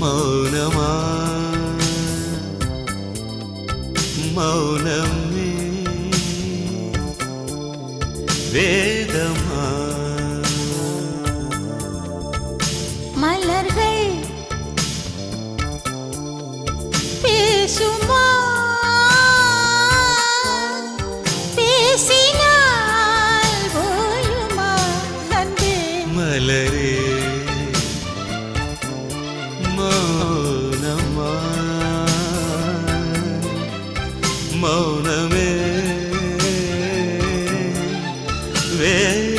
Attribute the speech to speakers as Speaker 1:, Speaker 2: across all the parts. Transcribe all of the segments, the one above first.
Speaker 1: மௌனமா மௌனமே வேதமா
Speaker 2: ver.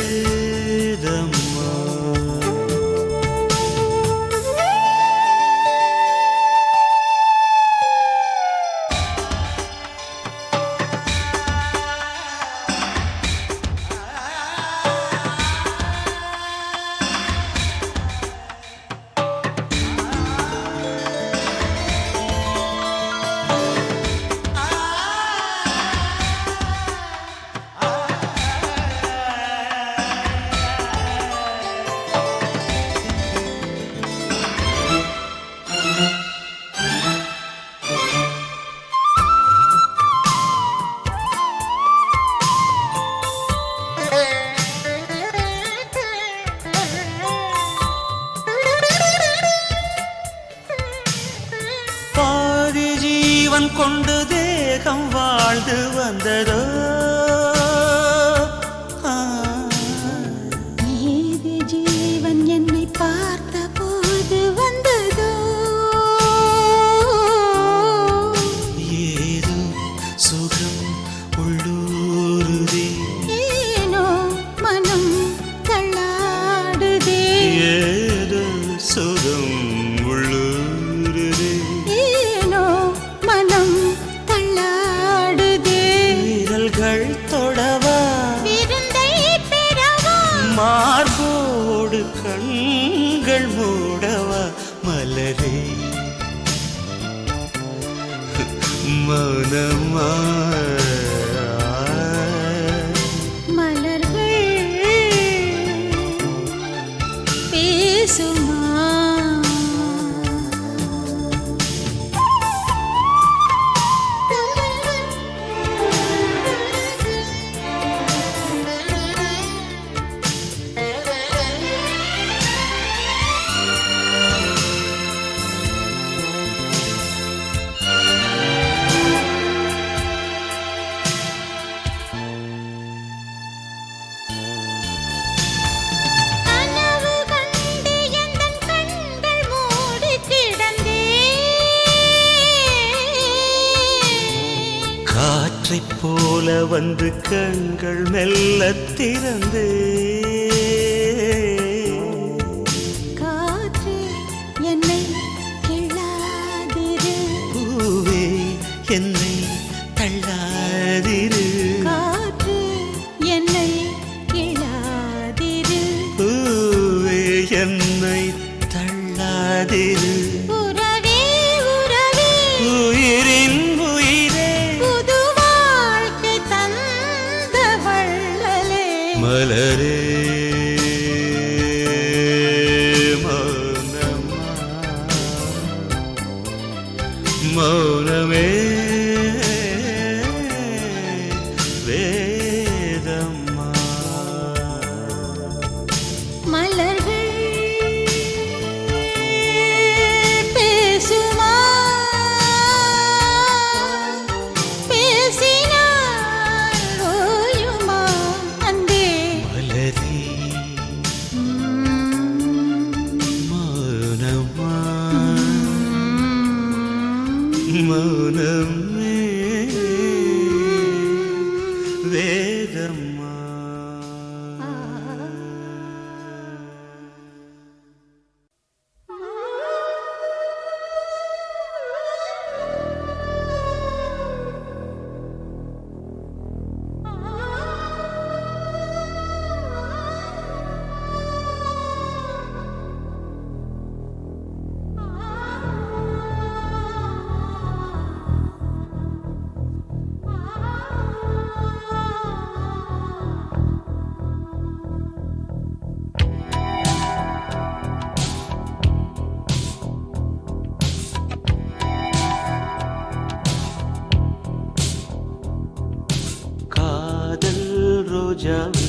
Speaker 1: ரோஜாவே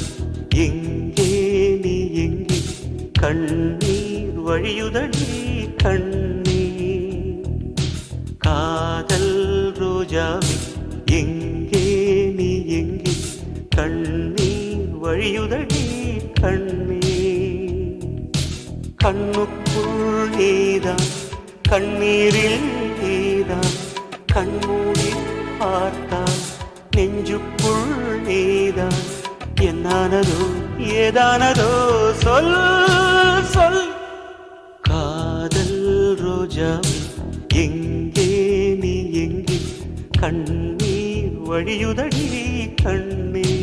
Speaker 1: எங்கே நீ எங்கே? கண்ணீர் வழியுதடி கண்ணீர். காதல் ரோஜாவே எங்கே நீ எங்கே? கண்ணீர் வழியுதடி கண்ணீர். கண்ணுக்குள் நீதான் கண்ணீரில் நீதான் கண்மூடி பார்த்தால் என்னானதோ ஏதானதோ சொல் சொல். காதல் ரோஜாவே எங்கே நீ எங்கே? கண்ணீர் வழியுதடி கண்ணீர்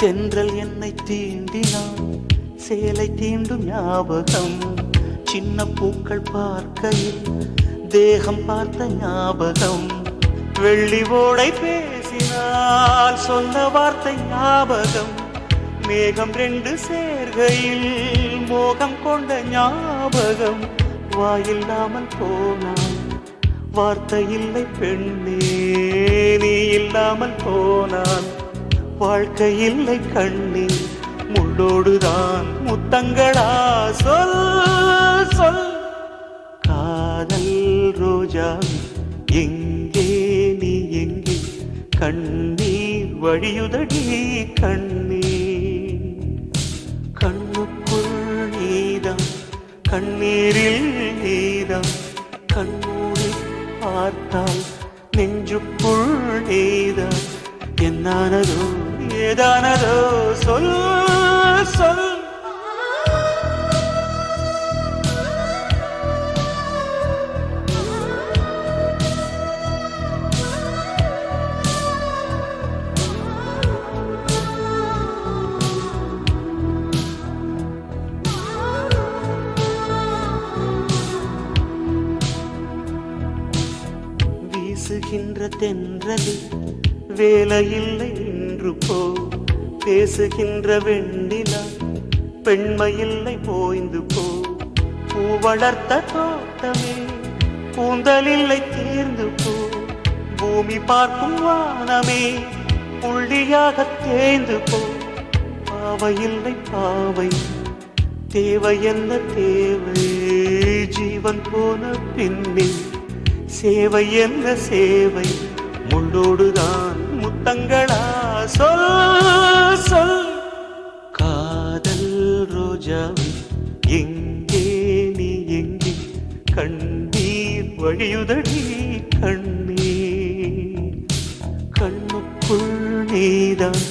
Speaker 1: தென்றல் என்னை தீண்டினான். சேலை தீண்டும் ஞாபகம் சின்ன பூக்கள் பார்க்கையில் தேகம் பார்த்த ஞாபகம். வெள்ளி ஓடை பேசினால் சொன்ன வார்த்தை ஞாபகம். மேகம் ரெண்டு சேர்கையில் மோகம் கொண்ட ஞாபகம். வாயில்லாமல் போனான் வார்த்தை இல்லை பெண்ணே நீ இல்லாமல் போனான் வாழ்க்கை இல்லை கண்ணி முள்ளோடுதான் முத்தங்களா? சொல் சொல். காதல் ரோஜா எங்கே நீ எங்கே? கண்ணீர் வழியுதடி கண்ணீர். கண்ணுக்குள் நீதான் கண்ணீரில் நீதான். கண்ணூரி பார்த்தால் நெஞ்சுக்குள் நீதான். என்னானதோ ஏதானதோ சொல் சொல். வீசுகின்ற தென்றலில் வேலையில்லை பேசுகின்ற வெண்ணிலா பெண்மையில்லை போய்ந்து போ. பூ வளர்த்த தோட்டமே கூந்தலில்லை தேர்ந்து போ. பூமி பார்க்கும் வானமே புள்ளியாக தேய்ந்து போ. பாவையில்லை பாவை தேவை என்ன தேவை? ஜீவன் போன பின்னே சேவை என்ன சேவை? முள்ளோடுதான் முத்தங்களா? சொல். சொல். காதல் ரோஜாவே எங்கே நீ எங்கே கண்ணீர் வழியுதடி கண்ணீர் கண்ணுக்குள் நீதான்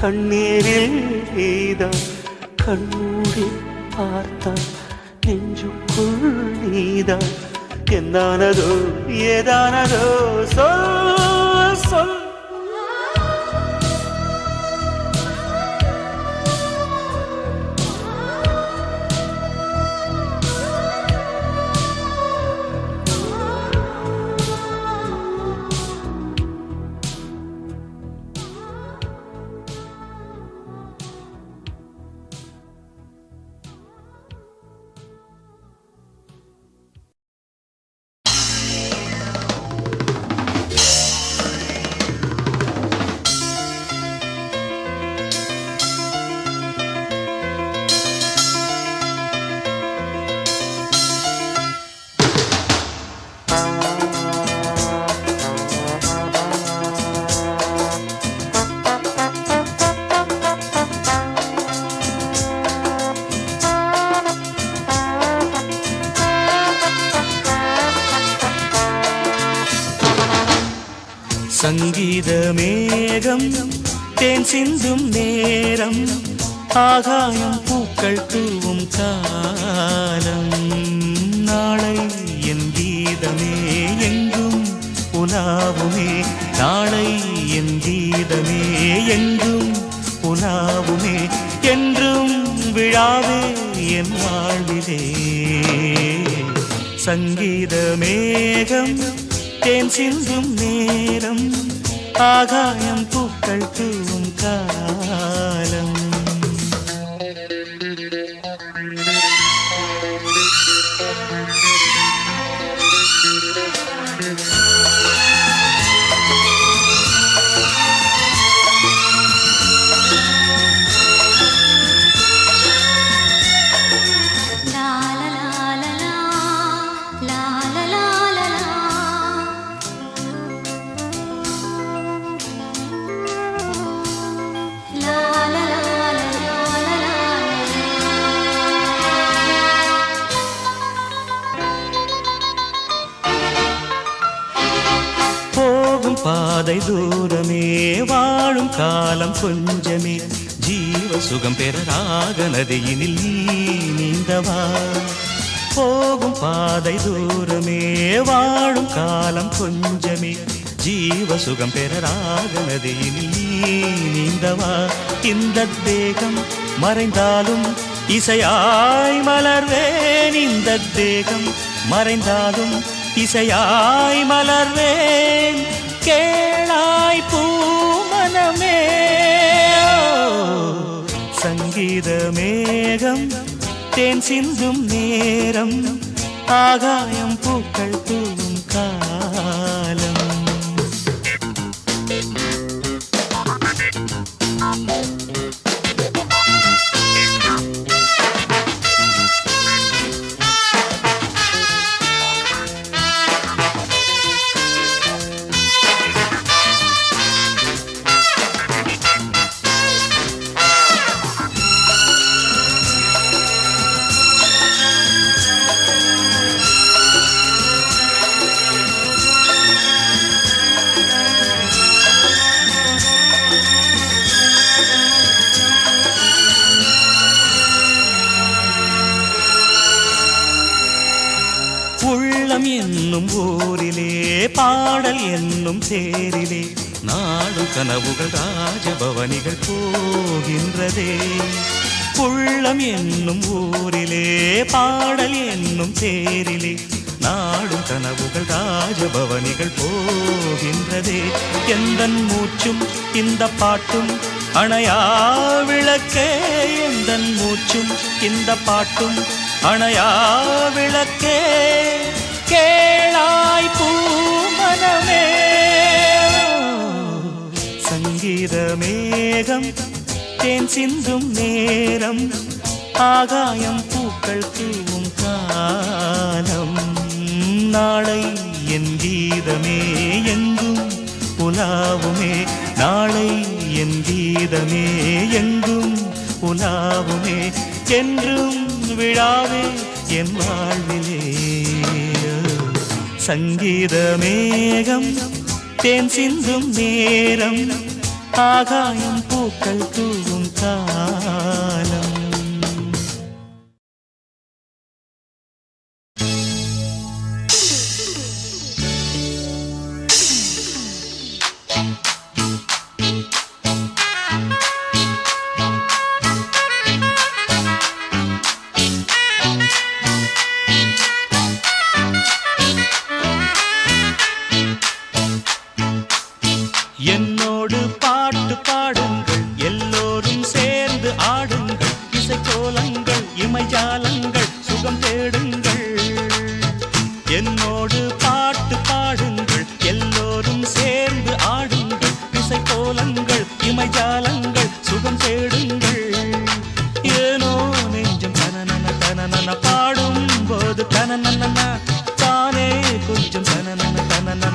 Speaker 1: கண்ணீரில் நீதான் கண்ணூரி பார்த்தான். நெஞ்சுக்குள் நீதான் என்னானதோ ஏதானதோ சொல். சிந்தும் நேரம் ஆகாயம் பூக்கள் தூவும் காலம். நாளை என் கீதமே எங்கும் உலாவுமே. நாளை என் கீதமே எங்கும் உலாவுமே. என்றும் விழாவே என் வாழ்விலே. சங்கீத மேகம் தேன் சிந்தும் நேரம் ஆகாயம் பூக்கள் தூவும் का காலம் கொஞ்சமே. ஜீவ சுகம் பெற ராக நதியினில் நீந்தவா? போகும் பாதை தூரமே வாழும் காலம் கொஞ்சமே. ஜீவ சுகம் பெற ராக நதியினில் நீந்தவா? இந்த தேகம் மறைந்தாலும் இசையாய் மலர்வேன். இந்த தேகம் மறைந்தாலும் இசையாய் மலர்வேன். கேளாய் பூ மனமே சங்கீத மேகம் தேன் சிந்தும் நேரம் ஆகாயம் பூக்கள் தூவும் கனவுகள் ராஜபவனிகள் போகின்றதே. உள்ளம் என்னும் ஊரிலே பாடல் என்னும் தேரிலே நாடும் கனவுகள் ராஜபவனிகள் போகின்றதே. எந்த மூச்சும் இந்த பாட்டும் அணையா விளக்கே. எந்த மூச்சும் இந்த பாட்டும் அணையா விளக்கே. கேளாய் மேகம் தேன் சிந்தும் நேரம் ஆகாயம் பூக்கள் தூவும் காலம். நாளை என் கீதமே எங்கும் புலாவுமே நாளை என் கீதமே எங்கும் புலாவுமே என்றும் விழாவே என் வாழ்விலே. சங்கீத மேகம் தேன் சிந்தும் நேரம் ஆகாயம் பூக்கள் தூவும் காலம்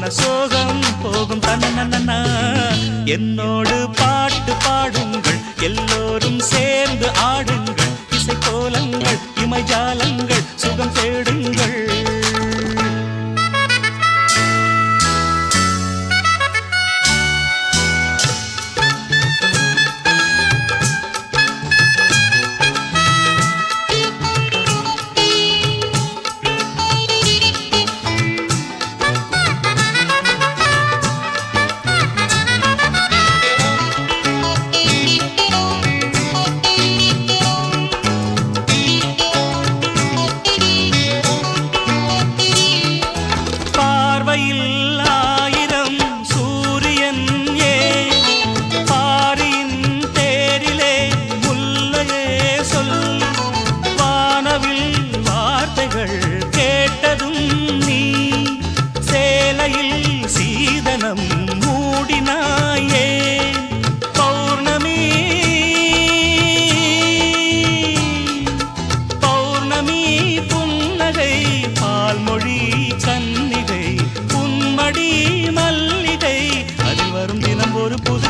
Speaker 1: சோகம் போகும் தனனன என்னோடு பாட்டு பாடுங்கள் எல்லோரும் சேர்ந்து ஆடுங்கள். இசை கோலங்கள் இமைஜாலங்கள் சுகம் தேடுங்கள்.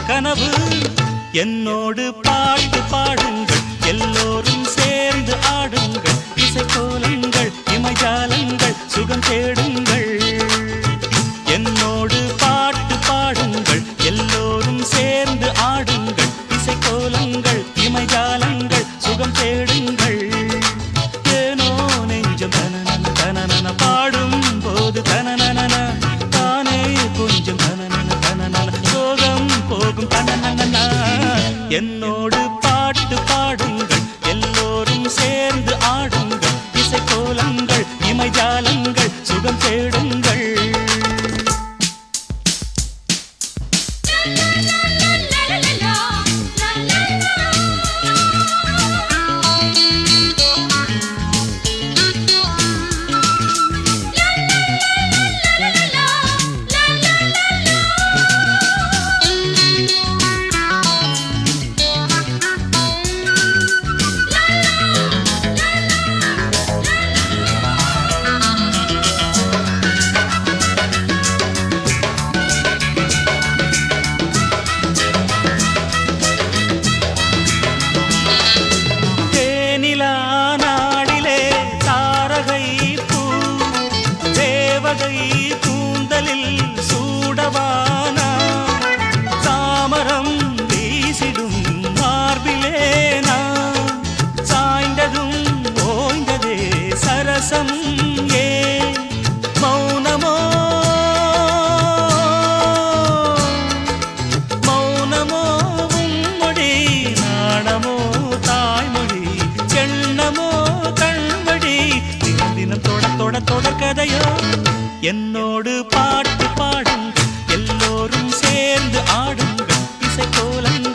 Speaker 1: கனவு. என்னோடு பாட்டு பாடுங்கள். எல்லோரும் சேர்ந்து ஆடுங்கள். இசை கோலங்கள் இமஜாலங்கள் சுகம் தேடுங்கள். தேடும் என்னோடு பாட்டு பாடுங்கள். எல்லோரும் சேர்ந்து ஆடுங்கள். இசை கோலம்